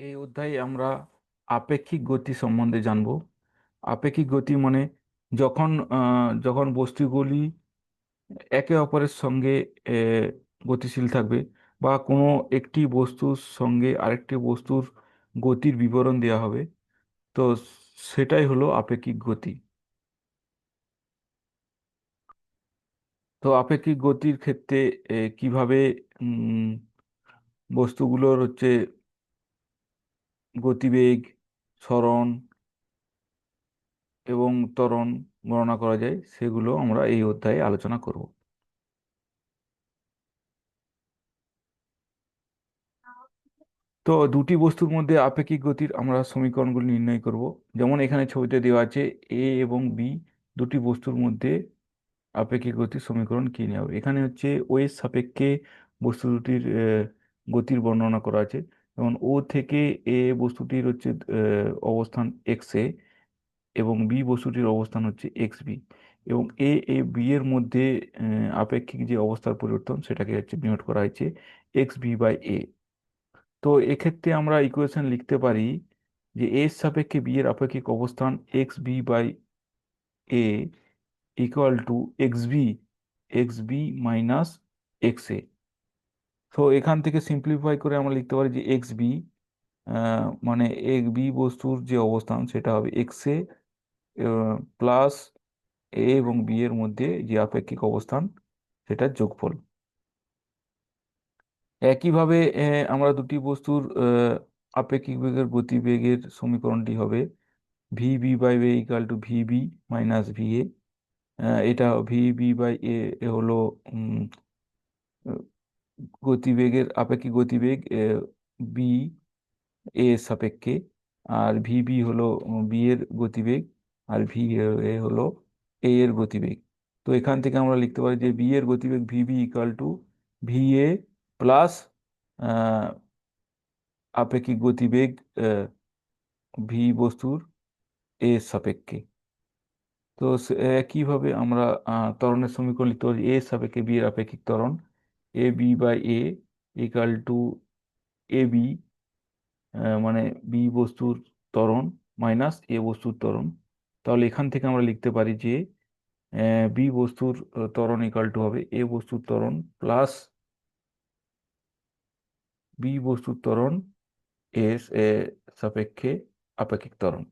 এই অধ্যায়ে আমরা আপেক্ষিক গতি সম্বন্ধে জানব। আপেক্ষিক গতি মানে যখন যখন বস্তুগুলি একে অপরের সঙ্গে গতিশীল থাকবে বা কোনো একটি বস্তুর সঙ্গে আরেকটি বস্তুর গতির বিবরণ দেওয়া হবে, তো সেটাই হলো আপেক্ষিক গতি। তো আপেক্ষিক গতির ক্ষেত্রে কীভাবে বস্তুগুলোর হচ্ছে গতিবেগ সরণ এবং ত্বরণ গণনা করা যায়, সেগুলো আমরা এই অধ্যায়ে আলোচনা করব। তো দুটি বস্তুর মধ্যে আপেক্ষিক গতির আমরা সমীকরণগুলি নির্ণয় করব। যেমন এখানে ছবিতে দেওয়া আছে এ এবং বি দুটি বস্তুর মধ্যে আপেক্ষিক গতির সমীকরণ কী নেওয়া এখানে হচ্ছে ও এর সাপেক্ষে বস্তু দুটির গতির বর্ণনা করা আছে। যেমন ও থেকে এ বস্তুটির হচ্ছে অবস্থান এক্স এ এবং বি বস্তুটির অবস্থান হচ্ছে এক্স বি এবং এ এ বি এর মধ্যে আপেক্ষিক যে অবস্থার পরিবর্তন সেটাকে হচ্ছে ডিনোট করা হয়েছে এক্স বি বাই এ তো এক্ষেত্রে আমরা ইকুয়েশন লিখতে পারি যে এর সাপেক্ষে বি এর আপেক্ষিক অবস্থান X B by A equal to X B X B minus X A তো এখান থেকে সিম্পলিফাই করে আমরা লিখতে পারি যে এক্স বি মানে এক বি বস্তুর যে অবস্থান সেটা হবে এক্স এ প্লাস এ এবং বি এর মধ্যে যে আপেক্ষিক অবস্থান সেটার যোগফল। একইভাবে আমরা দুটি বস্তুর আপেক্ষিক বেগের গতিবেগের সমীকরণটি হবে V B by A equal to V B minus V A এটা ভি বি বাই এ হলো গতিবেগের আপেক্ষিক গতিবেগ বি এ সাপেক্ষে, আর ভি বি হলো বি এর গতিবেগ, আর ভি এ হলো এ এর গতিবেগ। তো এখান থেকে আমরা লিখতে পারি যে বি এর গতিবেগ V B equal to V A plus আপেক্ষিক গতিবেগ ভি বস্তুর এ সাপেক্ষে। তো একইভাবে আমরা ত্বরণের সমীকরণ লিখতে পারি? এ সাপেক্ষে বি এর আপেক্ষিক ত্বরণ। A B by A equal to A B মানে বি বস্তুর ত্বরণ মাইনাস এ বস্তুর ত্বরণ। তাহলে এখান থেকে আমরা লিখতে পারি যে বি বস্তুর ত্বরণ ইকাল টু হবে এ বস্তুর ত্বরণ প্লাস বি বস্তুর ত্বরণ এর এ, সাপেক্ষে আপেক্ষিক ত্বরণ।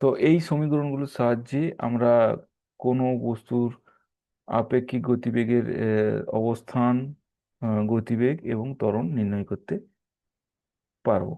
তো এই সমীকরণগুলোর সাহায্যে আমরা কোনো বস্তুর আপেক্ষিক গতিবেগের অবস্থান গতিবেগ এবং ত্বরণ নির্ণয় করতে পারব।